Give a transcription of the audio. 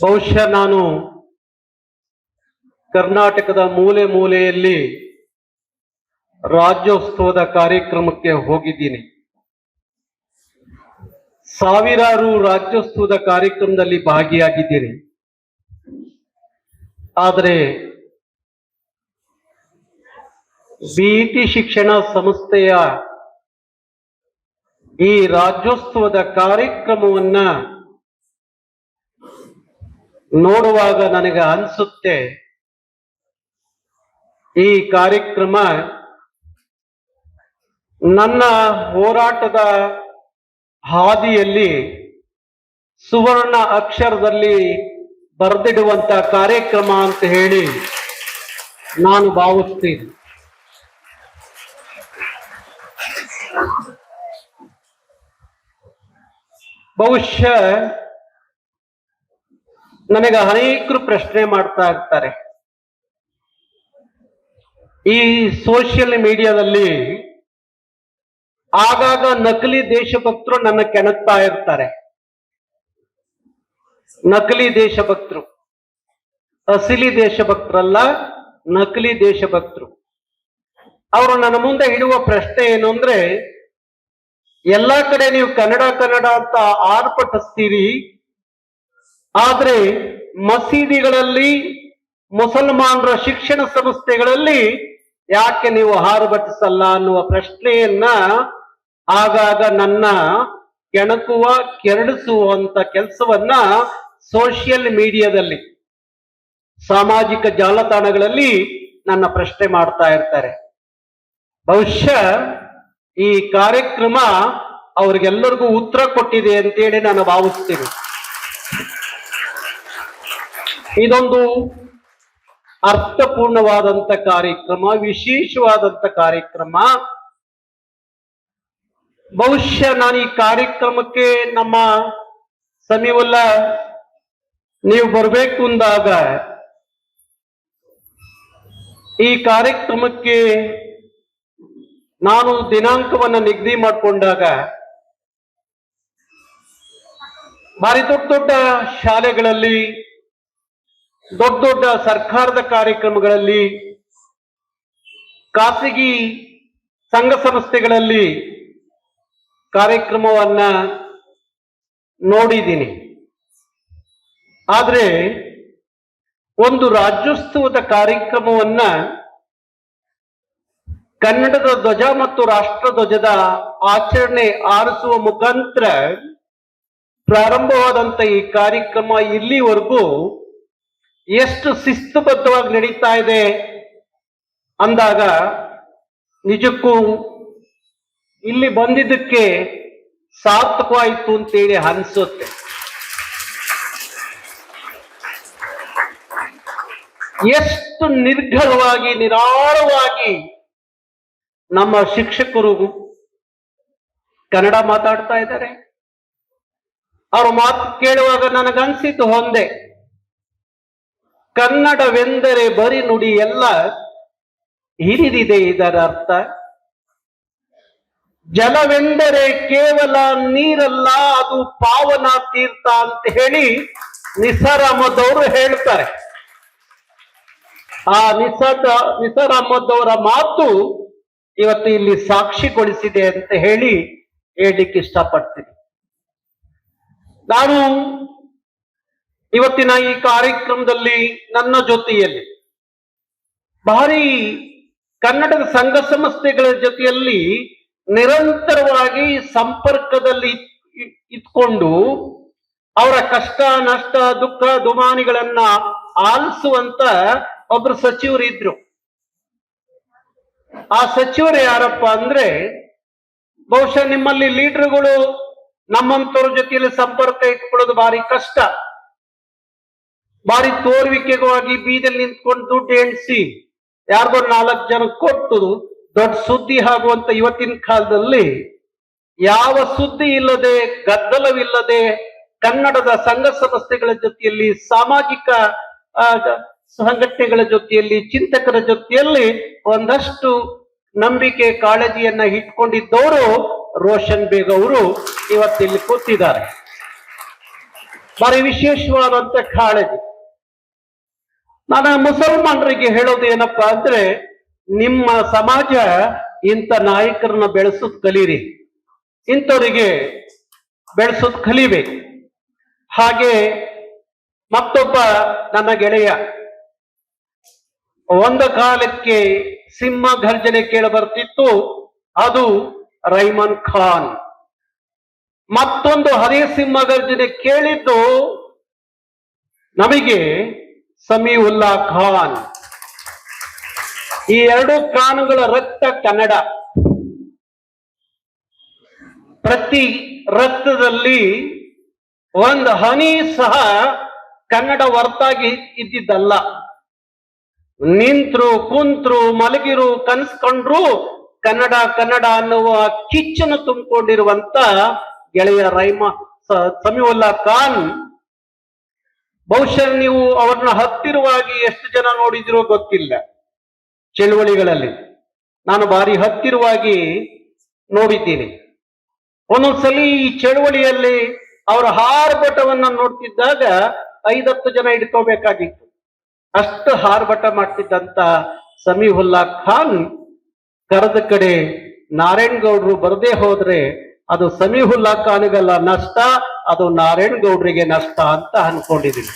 ಬಹುಶಃ ನಾನು ಕರ್ನಾಟಕದ ಮೂಲೆ ಮೂಲೆಯಲ್ಲಿ ರಾಜ್ಯೋತ್ಸವದ ಕಾರ್ಯಕ್ರಮಕ್ಕೆ ಹೋಗಿದ್ದೀನಿ. ಸಾವಿರಾರು ರಾಜ್ಯೋತ್ಸವದ ಕಾರ್ಯಕ್ರಮದಲ್ಲಿ ಭಾಗಿಯಾಗಿದ್ದೀನಿ. ಆದರೆ ಬಿಇಟಿ ಶಿಕ್ಷಣ ಸಂಸ್ಥೆಯ ಈ ರಾಜ್ಯೋತ್ಸವದ ಕಾರ್ಯಕ್ರಮವನ್ನ ನೋಡುವಾಗ ನನಗೆ ಅನಿಸುತ್ತೆ, ಈ ಕಾರ್ಯಕ್ರಮ ನನ್ನ ಹೋರಾಟದ ಹಾದಿಯಲ್ಲಿ, ಸುವರ್ಣ ಅಕ್ಷರದಲ್ಲಿ ಬರೆದಿಡುವಂತ ಕಾರ್ಯಕ್ರಮ ಅಂತ ಹೇಳಿ ನಾನು ಭಾವಿಸ್ತೀನಿ. ಬಹುಶಃ ನನಗೆ ಅನೇಕರು ಪ್ರಶ್ನೆ ಮಾಡ್ತಾ ಇರ್ತಾರೆ. ಈ ಸೋಷಿಯಲ್ ಮೀಡಿಯಾದಲ್ಲಿ ಆಗಾಗ ನಕಲಿ ದೇಶಭಕ್ತರು ನನ್ನ ಕೆಣಕ್ತಾ ಇರ್ತಾರೆ. ನಕಲಿ ದೇಶಭಕ್ತರು. ಅಸಲಿ ದೇಶಭಕ್ತರಲ್ಲ, ನಕಲಿ ದೇಶಭಕ್ತರು. ಅವರು ನನ್ನ ಮುಂದೆ ಇಡುವ ಪ್ರಶ್ನೆ ಏನು ಅಂದ್ರೆ, ಎಲ್ಲಾ ಕಡೆ ನೀವು ಕನ್ನಡ ಕನ್ನಡ ಅಂತ ಆರ್ಭಟಿಸ್ತೀರಿ ಆದ್ರೆ ಮಸೀದಿಗಳಲ್ಲಿ ಮುಸಲ್ಮಾನರ ಶಿಕ್ಷಣ ಸಂಸ್ಥೆಗಳಲ್ಲಿ ಯಾಕೆ ನೀವು ಹಾರುಬಟ್ಟಿಸಲ್ಲ ಅನ್ನುವ ಪ್ರಶ್ನೆಯನ್ನ ಆಗಾಗ ನನ್ನ ಕೆಣಕುವ ಕೆರಡಿಸುವಂತ ಕೆಲಸವನ್ನ ಸೋಷಿಯಲ್ ಮೀಡಿಯಾದಲ್ಲಿ, ಸಾಮಾಜಿಕ ಜಾಲತಾಣಗಳಲ್ಲಿ ನನ್ನ ಪ್ರಶ್ನೆ ಮಾಡ್ತಾ ಇರ್ತಾರೆ. ಬಹುಶಃ ಈ ಕಾರ್ಯಕ್ರಮ ಅವ್ರಿಗೆಲ್ಲರಿಗೂ ಉತ್ತರ ಕೊಟ್ಟಿದೆ ಅಂತೇಳಿ ನಾನು ಭಾವಿಸ್ತೀನಿ. ಇದೊಂದು ಅರ್ಥಪೂರ್ಣವಾದಂತ ಕಾರ್ಯಕ್ರಮ, ವಿಶೇಷವಾದಂತ ಕಾರ್ಯಕ್ರಮ. ಬಹುಶಃ ನಾನು ಈ ಕಾರ್ಯಕ್ರಮಕ್ಕೆ ನಮ್ಮ ಸಮೀವಲ್ಲ, ನೀವು ಬರಬೇಕು ಅಂದಾಗ ಈ ಕಾರ್ಯಕ್ರಮಕ್ಕೆ ನಾನು ದಿನಾಂಕವನ್ನ ನಿಗದಿ ಮಾಡಿಕೊಂಡಾಗ ಭಾರಿ ದೊಡ್ಡ ದೊಡ್ಡ ಶಾಲೆಗಳಲ್ಲಿ ದೊಡ್ಡ ದೊಡ್ಡ ಸರ್ಕಾರದ ಕಾರ್ಯಕ್ರಮಗಳಲ್ಲಿ, ಖಾಸಗಿ ಸಂಘ ಸಂಸ್ಥೆಗಳಲ್ಲಿ ಕಾರ್ಯಕ್ರಮವನ್ನ ನೋಡಿದ್ದೀನಿ. ಆದರೆ ಒಂದು ರಾಜ್ಯೋತ್ಸವದ ಕಾರ್ಯಕ್ರಮವನ್ನ ಕನ್ನಡದ ಧ್ವಜ ಮತ್ತು ರಾಷ್ಟ್ರ ಧ್ವಜದ ಆಚರಣೆ ಆರಿಸುವ ಮುಖಾಂತರ ಪ್ರಾರಂಭವಾದಂತ ಈ ಕಾರ್ಯಕ್ರಮ ಇಲ್ಲಿವರೆಗೂ ಎಷ್ಟು ಶಿಸ್ತುಬದ್ಧವಾಗಿ ನಡೀತಾ ಇದೆ ಅಂದಾಗ ನಿಜಕ್ಕೂ ಇಲ್ಲಿ ಬಂದಿದ್ದಕ್ಕೆ ಸಾರ್ಥಕವಾಯಿತು ಅಂತೇಳಿ ಅನಿಸುತ್ತೆ. ಎಷ್ಟು ನಿರ್ಘಲವಾಗಿ ನಿರಾಳವಾಗಿ ನಮ್ಮ ಶಿಕ್ಷಕರು ಕನ್ನಡ ಮಾತಾಡ್ತಾ ಇದ್ದಾರೆ. ಅವ್ರ ಮಾತು ಕೇಳುವಾಗ ನನಗನ್ಸಿತು ಒಂದೇ ಕನ್ನಡವೆಂದರೆ ಬರಿ ನುಡಿ ಎಲ್ಲ ಹಿರಿದಿದೆ ಇದರ ಅರ್ಥ ಜಲವೆಂದರೆ ಕೇವಲ ನೀರಲ್ಲ, ಅದು ಪಾವನ ತೀರ್ಥ ಅಂತ ಹೇಳಿ ನಿಸರಮದವರು ಹೇಳ್ತಾರೆ. ಆ ನಿಸಾರ್ ಅವರ ಮಾತು ಇವತ್ತು ಇಲ್ಲಿ ಸಾಕ್ಷಿಗೊಳಿಸಿದೆ ಅಂತ ಹೇಳಿ ಹೇಳಲಿಕ್ಕೆ ಇಷ್ಟಪಡ್ತೀನಿ. ನಾನು ಇವತ್ತಿನ ಈ ಕಾರ್ಯಕ್ರಮದಲ್ಲಿ ನನ್ನ ಜೊತೆಯಲ್ಲಿ ಭಾರಿ ಕನ್ನಡದ ಸಂಘ ಸಂಸ್ಥೆಗಳ ಜೊತೆಯಲ್ಲಿ ನಿರಂತರವಾಗಿ ಸಂಪರ್ಕದಲ್ಲಿ ಇಟ್ಕೊಂಡು ಅವರ ಕಷ್ಟ, ನಷ್ಟ, ದುಃಖ, ದುಮಾನಿಗಳನ್ನ ಆಲಿಸುವಂತ ಒಬ್ರು ಸಚಿವರು ಇದ್ರು. ಆ ಸಚಿವರು ಯಾರಪ್ಪ ಅಂದ್ರೆ ಬಹುಶಃ ನಿಮ್ಮಲ್ಲಿ ಲೀಡರ್ಗಳು ನಮ್ಮಂತವ್ರ ಜೊತೆಯಲ್ಲಿ ಸಂಪರ್ಕ ಇಟ್ಕೊಳ್ಳೋದು ಭಾರಿ ಕಷ್ಟ. ಭಾರಿ ತೋರ್ವಿಕೆಗಾಗಿ ಬೀದಲ್ಲಿ ನಿಂತ್ಕೊಂಡು ದುಡ್ಡು ಎಣಿಸಿ ಯಾರಿಗೋ ನಾಲ್ಕು ಜನ ಕೊಟ್ಟು ದೊಡ್ಡ ಸುದ್ದಿ ಆಗುವಂತ ಇವತ್ತಿನ ಕಾಲದಲ್ಲಿ ಯಾವ ಸುದ್ದಿ ಇಲ್ಲದೆ, ಗದ್ದಲವಿಲ್ಲದೆ ಕನ್ನಡದ ಸಂಘ ಸಂಸ್ಥೆಗಳ ಜೊತೆಯಲ್ಲಿ, ಸಾಮಾಜಿಕ ಸಂಘಟನೆಗಳ ಜೊತೆಯಲ್ಲಿ, ಚಿಂತಕರ ಜೊತೆಯಲ್ಲಿ ಒಂದಷ್ಟು ನಂಬಿಕೆ ಕಾಳಜಿಯನ್ನ ಇಟ್ಕೊಂಡಿದ್ದವರು ರೋಷನ್ ಬೇಗ್ ಅವರು ಇವತ್ತಿಲ್ಲಿ ಕೂತಿದ್ದಾರೆ. ಬಾರಿ ವಿಶೇಷವಾದಂತ ಕಾಳಜಿ. ನಾನು ಮುಸಲ್ಮಾನರಿಗೆ ಹೇಳೋದು ಏನಪ್ಪಾ ಅಂದ್ರೆ, ನಿಮ್ಮ ಸಮಾಜ ಇಂಥ ನಾಯಕರನ್ನ ಬೆಳೆಸೋದ್ ಕಲೀರಿ. ಇಂಥವರಿಗೆ ಬೆಳೆಸೋದ್ ಕಲಿಬೇಕು ಹಾಗೆ ಮತ್ತೊಬ್ಬ ನನ್ನ ಗೆಳೆಯ, ಒಂದು ಕಾಲಕ್ಕೆ ಸಿಂಹ ಗರ್ಜನೆ ಕೇಳ ಬರ್ತಿತ್ತು, ಅದು ರೈಮನ್ ಖಾನ್. ಮತ್ತೊಂದು ಹರಿಯ ಸಿಂಹ ಗರ್ಜನೆ ಕೇಳಿದ್ದು ನಮಗೆ ಸಮೀವುಲ್ಲಾ ಖಾನ್. ಈ ಎರಡು ಖಾನ್ಗಳ ರಕ್ತ ಕನ್ನಡ. ಪ್ರತಿ ರಕ್ತದಲ್ಲಿ ಒಂದು ಹನಿ ಸಹ ಕನ್ನಡ ಹೊರತಾಗಿ ಇದ್ದಿದ್ದಲ್ಲ. ನಿಂತ್ರು, ಕುಂತ್ರು, ಮಲಗಿರು, ಕನ್ಸ್ಕೊಂಡ್ರು ಕನ್ನಡ ಕನ್ನಡ ಅನ್ನುವ ಕಿಚ್ಚನ್ನು ತುಂಬಿಕೊಂಡಿರುವಂತ ಗೆಳೆಯ ರೈಮ ಸಮೀವುಲ್ಲಾ ಖಾನ್ ಬಹುಶಃ ನೀವು ಅವ್ರನ್ನ ಹತ್ತಿರವಾಗಿ ಎಷ್ಟು ಜನ ನೋಡಿದಿರೋ ಗೊತ್ತಿಲ್ಲ. ಚಳುವಳಿಗಳಲ್ಲಿ. ನಾನು ಬಾರಿ ಹತ್ತಿರವಾಗಿ ನೋಡಿದ್ದೀನಿ. ಒಂದೊಂದ್ಸಲಿ ಈ ಚಳುವಳಿಯಲ್ಲಿ ಅವರ ಹಾರ್ಭಟವನ್ನ ನೋಡ್ತಿದ್ದಾಗ ಐದತ್ತು ಜನ ಹಿಡ್ಕೋಬೇಕಾಗಿತ್ತು. ಅಷ್ಟು ಹಾರ್ಭಟ ಮಾಡ್ತಿದ್ದಂತ ಸಮೀಹುಲ್ಲಾ ಖಾನ್ ಕರೆದ ಕಡೆ ನಾರಾಯಣ್ ಗೌಡ್ರು ಬರದೇ ಹೋದ್ರೆ ಅದು ಸಮೀಹುಲ್ಲಾ ಖಾನ್ಗೆಲ್ಲ ನಷ್ಟ. ಅದು ನಾರಾಯಣ್ ಗೌಡ್ರಿಗೆ ನಷ್ಟ ಅಂತ ಅನ್ಕೊಂಡಿದ್ದೀನಿ